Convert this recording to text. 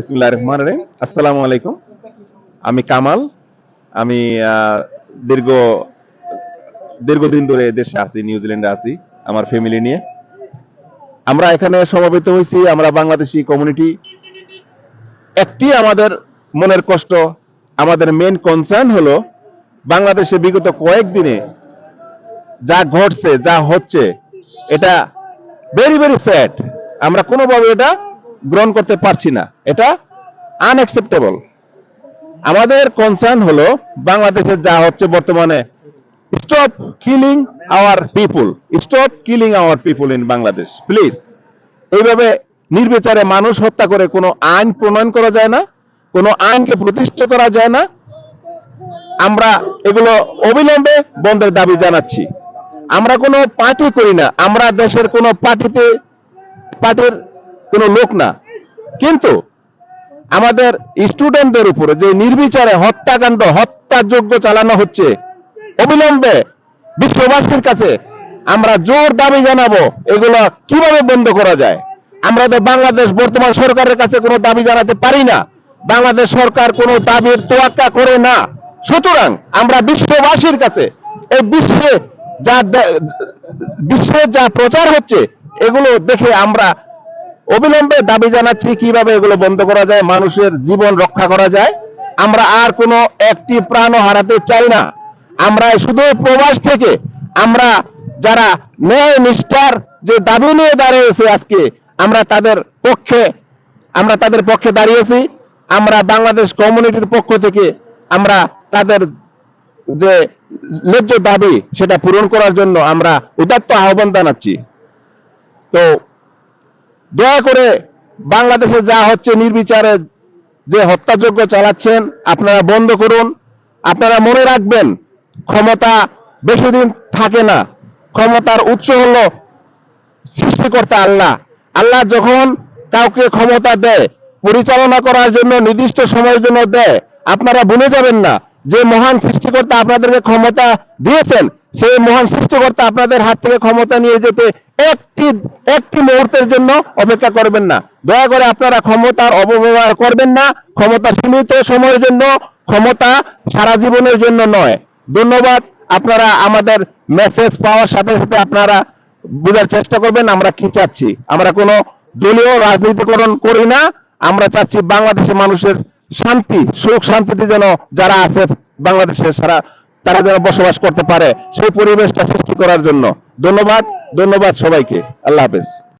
বিসমুল্লাহ রহমান রহিম। আসসালামু আলাইকুম। আমি কামাল। আমি দীর্ঘ দীর্ঘদিন ধরে দেশে আছি নিউজিল্যান্ডে আছি, আমার ফ্যামিলি নিয়ে। আমরা এখানে সমবেত হয়েছি, আমরা বাংলাদেশি কমিউনিটি একটি আমাদের মনের কষ্ট, আমাদের মেন কনসার্ন হলো বাংলাদেশে বিগত কয়েকদিনে যা ঘটছে, যা হচ্ছে, এটা ভেরি ভেরি স্যাড আমরা কোনোভাবে এটা গ্রহণ করতে পারছি না। এটা আনএক্সেপ্টেবল আমাদের কনসার্ন হলো বাংলাদেশে যা হচ্ছে বর্তমানে। Stop killing our people stop killing our people in Bangladesh please এইভাবে নির্বিচারে মানুষ হত্যা করে কোনো আইন প্রণয়ন করা যায় না, কোনো আইনকে প্রতিষ্ঠা করা যায় না। আমরা এগুলো অবিলম্বে বন্ধের দাবি জানাচ্ছি। আমরা কোনো পার্টি করি না। আমরা দেশের কোনো পার্টিতে পার্টির কোনো লোক না। কিন্তু আমাদের স্টুডেন্টদের উপরে যে নির্বিচারে হত্যাকাণ্ড হত্যাযোগ্য চালানো হচ্ছে, অবিলম্বে বিশ্ববাসীর কাছে আমরা জোর দাবি জানাব, এগুলো কীভাবে বন্ধ করা যায়? আমরা তো বাংলাদেশ বর্তমান সরকারের কাছে কোনো দাবি জানাতে পারি না। বাংলাদেশ সরকার কোনো দাবির তোয়াক্কা করে না। সুতরাং আমরা বিশ্ববাসীর কাছে এই বিশ্বে যা বিশ্বে যা প্রচার হচ্ছে, এগুলো দেখে আমরা অবিলম্বে দাবি জানাচ্ছি কীভাবে এগুলো বন্ধ করা যায়, মানুষের জীবন রক্ষা করা যায়। আমরা আর কোনো একটি প্রাণ হারাতে চাই না। আমরা শুধু প্রবাস থেকে আমরা যারা ন্যায় নিষ্ঠার যে দাবি নিয়ে দাঁড়িয়েছে আজকে, আমরা তাদের পক্ষে, আমরা তাদের পক্ষে দাঁড়িয়েছি। আমরা বাংলাদেশ কমিউনিটির পক্ষ থেকে আমরা তাদের যে ন্যায্য দাবি সেটা পূরণ করার জন্য আমরা উদাত্ত আহ্বান জানাচ্ছি। তো দয়া করে বাংলাদেশে যা হচ্ছে নির্বিচারে যে হত্যাযজ্ঞ চালাচ্ছেন, আপনারা বন্ধ করুন। আপনারা মনে রাখবেন, ক্ষমতা বেশি দিন থাকে না। ক্ষমতার উৎস হল সৃষ্টিকর্তা আল্লাহ। আল্লাহ যখন কাউকে ক্ষমতা দেয়, পরিচালনা করার জন্য, নির্দিষ্ট সময়ের জন্য দেয়, আপনারা ভুলে যাবেন না যে মহান সৃষ্টিকর্তা আপনাদেরকে ক্ষমতা দিয়েছেন। সেই মহান সৃষ্টিকর্তা আপনাদের হাত থেকে ক্ষমতা নিয়ে যেতে একটি একটি মুহূর্তের জন্য অপেক্ষা করবেন না। দয়া করে আপনারা ক্ষমতার অপব্যবহার করবেন না। ক্ষমতা সীমিত সময়ের জন্য, ক্ষমতা সারা জীবনের জন্য নয়। ধন্যবাদ। আপনারা আমাদের মেসেজ পাওয়ার সাথে সাথে আপনারা বোঝার চেষ্টা করবেন, আমরা কি চাচ্ছি? আমরা কোনো দলীয় রাজনীতিকরণ করি না। আমরা চাচ্ছি বাংলাদেশের মানুষের শান্তি, সুখ শান্তিতে যেন যারা আছে, বাংলাদেশের সারা তারা যেন বসবাস করতে পারে, সেই পরিবেশটা সৃষ্টি করার জন্য। ধন্যবাদ ধন্যবাদ সবাইকে। আল্লাহ হাফেজ।